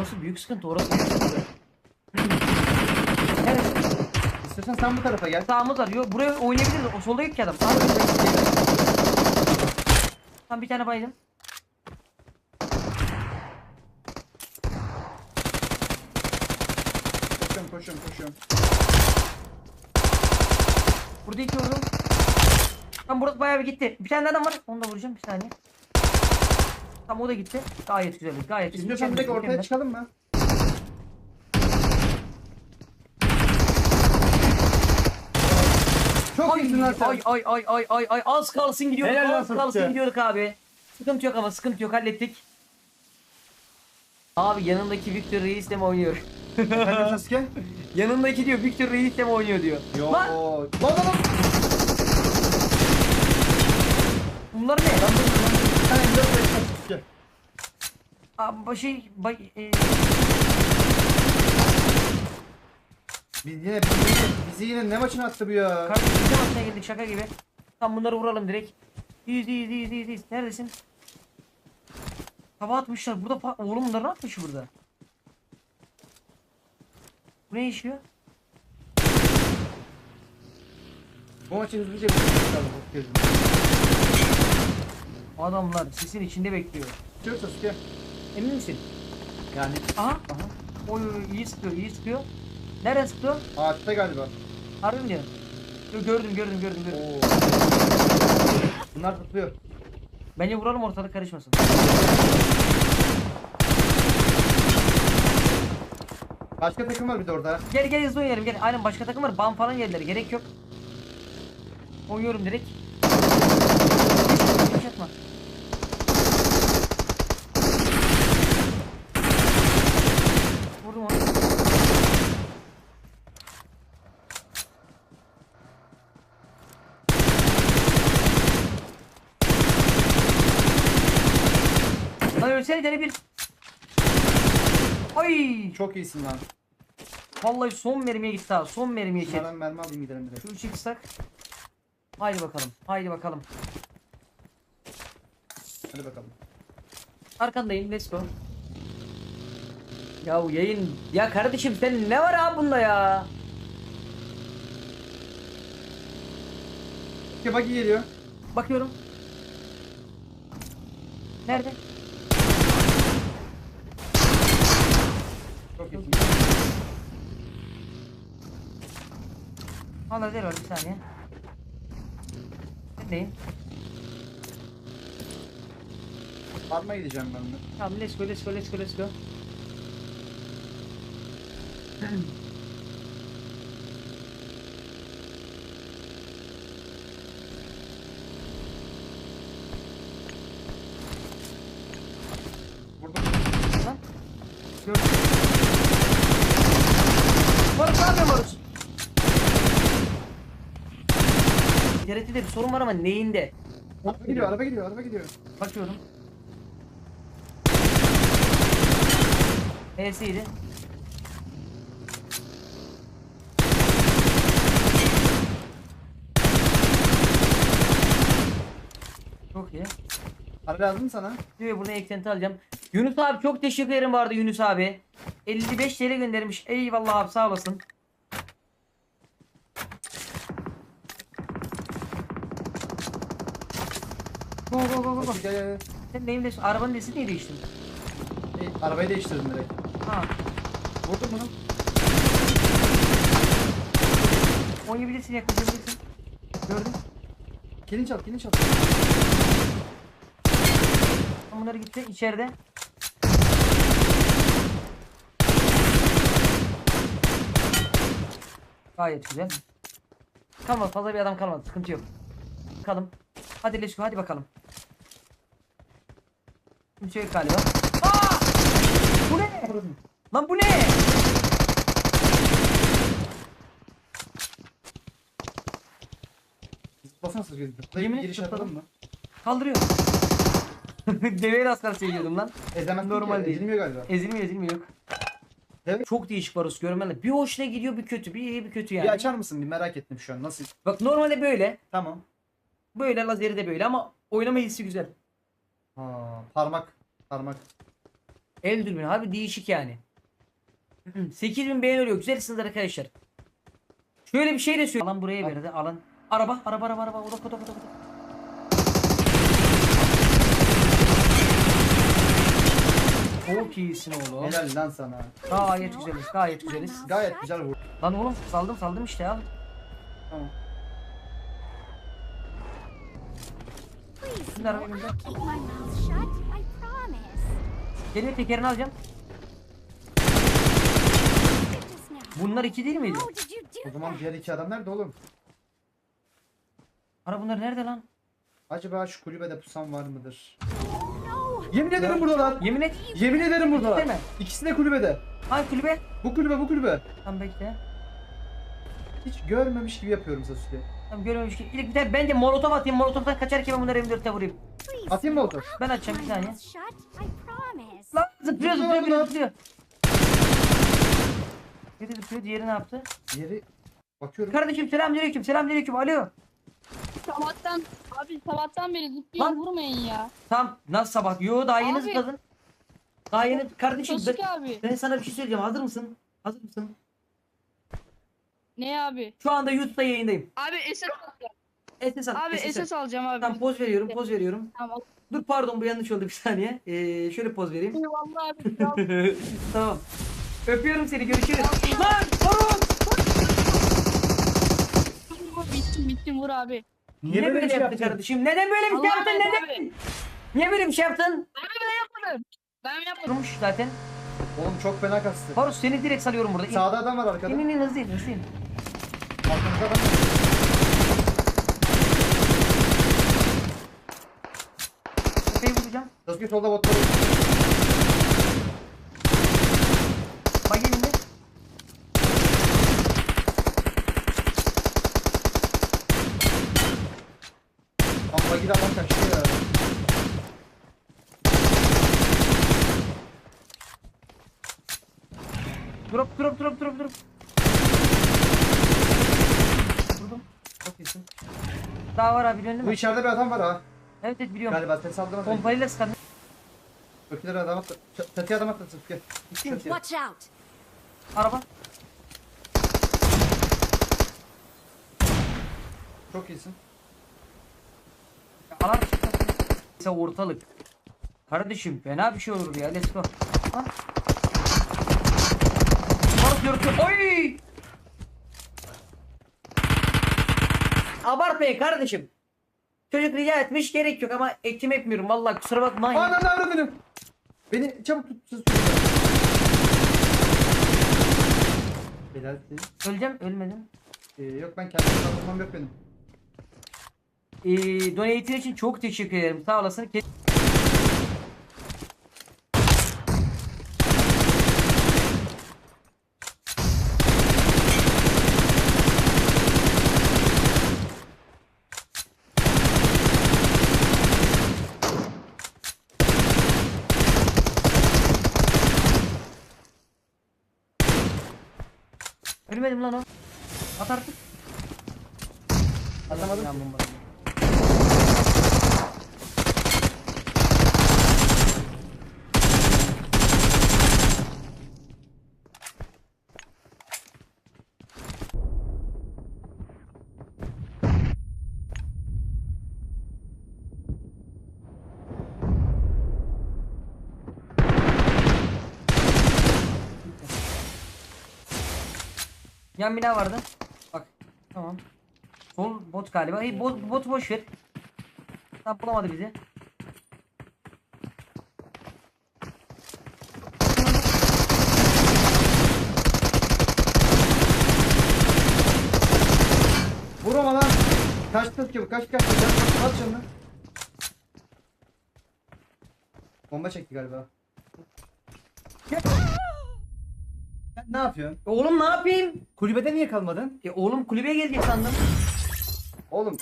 Orası büyük sıkıntı. Orası büyük sıkıntı. Evet. İstiyorsan sen bu tarafa gel. Sağımız var. Yok buraya oynayabiliriz. O solda yok ki adam. Sağda Tam bir tane baydım. Koşuyorum koşuyorum koşuyorum. Burada iki vurdum. Tam burası bayağı bir gitti. Bir tane adam var. Onu da vuracağım bir saniye. Tam o da gitti. Gayet güzel. Gayet güzel. İstiyorsan direkt ortaya mükemmel. çıkalım mı? Çok Ay, iyisin lan sen. ay ay ay ay ay ay az kalsın gidiyorduk. Helal lan az kalsın Fırtı. gidiyorduk abi. Sıkıntı yok ama sıkıntı yok hallettik. Abi yanındaki Victor Reis de mi oynuyor? Efendim Sasuke? yanındaki diyor Victor Reis de mi oynuyor diyor. Yo. Lan Lan lan lan. bunlar ne? Lan dur lan. Sen M4 ver Sasuke. Abi şey bay, e, Biz yine bizi, bizi yine ne maçına attı bu ya? kardeşim bir maçına girdik şaka gibi. Tam bunları vuralım direkt. İyiyiz iyiyiz iyiyiz iyiyiz. iyiyiz. Neredesin? Hava atmışlar. Burada fa- oğlum bunlar ne yapmış burada? Bu ne işiyor? Bu maçı hızlıca bitirmek lazım. bu kez. Adamlar sesin içinde bekliyor. Çıkıyor Sasuke. Emin misin? Yani Aha. aha. Oy oy, iyi sıkıyor iyi sıkıyor. Nereden sıkıyor? Ağaçta galiba. Harbi mi diyor? Yo, Gördüm gördüm gördüm gördüm. Oo. Bunlar tutuyor. Bence vuralım ortalık karışmasın. Başka takım var bir de orada. Gel gel hızlı oynayalım gel. Aynen başka takım var. Bam falan geldiler. Gerek yok. Oynuyorum direkt. Hiç atma. Vurdum onu. Ölsene tane bir. Ay! Çok iyisin lan. Vallahi son mermiye gitti ha. Son mermiye çek. Şuradan mermi alayım gidelim direkt. Şu çıksak. Haydi bakalım. Haydi bakalım. Hadi bakalım. Arkandayım. Let's go. Ya yayın. Ya kardeşim sen ne var abi bunda ya? Sasuke buggy geliyor. Bakıyorum. Nerede? Valla var bir saniye. Neredeyim? Farm'a gideceğim ben de. Tamam let's go let's go let's go let's go. Vurdum. Lan. Gördüm. Barış ne yapıyorsun Barış? TRT'de bir sorun var ama neyinde? Araba gidiyor, araba gidiyor, araba gidiyor. Bakıyorum. N'siydi. Çok iyi. Para lazım mı sana? Diyor bunu eklenti alacağım. Yunus abi çok teşekkür ederim vardı Yunus abi. 55 TL göndermiş. Eyvallah abi sağ olasın. Go go go go go. Sasuke, gel, gel, gel. Sen neyin değiştin? Arabanın nesini niye değiştin? Hey, arabayı değiştirdim direkt. Ha. Vurdum bunu. Oynayabilirsin yakalayabilirsin. Gördüm. Kilin çal, kilin çal. Bunları gitti içeride. Gayet güzel. Kalmadı fazla bir adam kalmadı sıkıntı yok. Bakalım. Hadi let's go hadi bakalım. Kimse yok galiba. Aa! Bu ne? Lan bu ne? Basana. Yemin Zıplayıp giriş yapalım mı? Kaldırıyor. Deveye aslan seviyordum lan. Ezemez Normal Normal değil. Ezilmiyor galiba. Ezilmiyor ezilmiyor yok. Evet. Çok değişik Barus görmenle. Bir hoşuna gidiyor bir kötü bir iyi bir kötü yani. Bir açar mısın? Bir merak ettim şu an. Nasıl? Bak normalde böyle. Tamam. Böyle lazeri de böyle ama oynama hissi güzel. Ha, parmak. Parmak. El dürbünü abi değişik yani. 8000 beğeni oluyor. Güzelsiniz arkadaşlar. Şöyle bir şey de söyleyeyim. Alan buraya verdi. Alan. Araba, araba, araba, araba. Odak, odak. odak. Çok iyisin oğlum. Helal lan sana. Gayet güzeliz, gayet güzeliz. Gayet güzel vur. Lan oğlum saldım saldım işte al. Tamam. Shut. I promise. Geliyor tekerini alacağım. Bunlar iki değil miydi? O zaman diğer iki adam nerede oğlum? Ara bunlar nerede lan? Acaba şu kulübede pusan var mıdır? No. Yemin ederim buradalar. Yemin et. Yemin ederim buradalar. Değil mi? İkisi de kulübede. Ay kulübe. Bu kulübe bu kulübe. Tamam bekle. Hiç görmemiş gibi yapıyorum Sasuke. Tamam görmemiş ki. İlk bir tane bence molotof atayım. Molotoftan kaçarken ben bunları M4'te vurayım. Atayım mı oldu? Ben açacağım bir saniye. Lan zıplıyor Zıplıyor biri zıplıyor. Biri zıplıyor diğeri ne yaptı? Yeri bakıyorum. Kardeşim selamünaleyküm selamünaleyküm alo. Sabahtan abi sabahtan beri zıplıyor Lan. vurmayın ya. Tam nasıl sabah? Yo daha yeni Abi. zıpladın. Daha yeni kardeşim ben, Sasuke abi. ben sana bir şey söyleyeceğim. Hazır mısın? Hazır mısın? Ne abi? Şu anda YouTube'da yayındayım. Abi SS alacağım. SS al. Abi SS. SS alacağım abi. Tamam poz veriyorum poz veriyorum. Tamam. Dur pardon bu yanlış oldu bir saniye. Ee, şöyle poz vereyim. Vallahi abi. tamam. Öpüyorum seni görüşürüz. Lan sorun. bittim bittim vur abi. Niye, böyle, bir şey yaptın kardeşim? Neden böyle bir şey yaptın? Neden? Niye böyle bir şey yaptın? Ben yapmadım. Ben yapmadım. Durmuş zaten. Oğlum çok fena kastı. Faruk seni direkt salıyorum burada. Sağda adam var arkada. İn in in hızlı in hızlı in. Arkamızda adam var. Tepeyi vuracağım. Sasuke solda botları. Bak elinde. Amma gidi adam kaçıyor ya. Drop drop drop drop drop. İyisin. Daha var abi biliyorsun Bu mi? içeride bir adam var ha. Evet evet biliyorum. Galiba ses aldırmaz. Pompayla sıkadın. Ökileri adam attı. Ç- Çatıya adam attı Sasuke. Çatıya. Watch out. Araba. Çok iyisin. Alan. Neyse ortalık. Kardeşim fena bir şey olur ya. Let's go. Ha? Faruk yürütüyor. Oy! Abartmayın kardeşim. Çocuk rica etmiş gerek yok ama ekim etmiyorum vallahi kusura bakma. Ananı avradını. Beni çabuk tut. Helal değil. Öleceğim ölmedim. Ee, yok ben kendimi savunmam yok benim. Ee, donate'in için çok teşekkür ederim. Sağ olasın. Ke- Ölmedim lan o. At artık. Atamadım. Yan bomba. Yan bina vardı. Bak. Tamam. Sol bot galiba. Hey bot, botu boş ver. Tam bulamadı bizi. Vurma lan. Kaç Sasuke bu kaç kaç. Kaç kaç canını. Bomba çekti galiba. Sen ne yapıyorsun? Oğlum ne yapayım? Kulübede niye kalmadın? E oğlum kulübeye gelecek sandım. Oğlum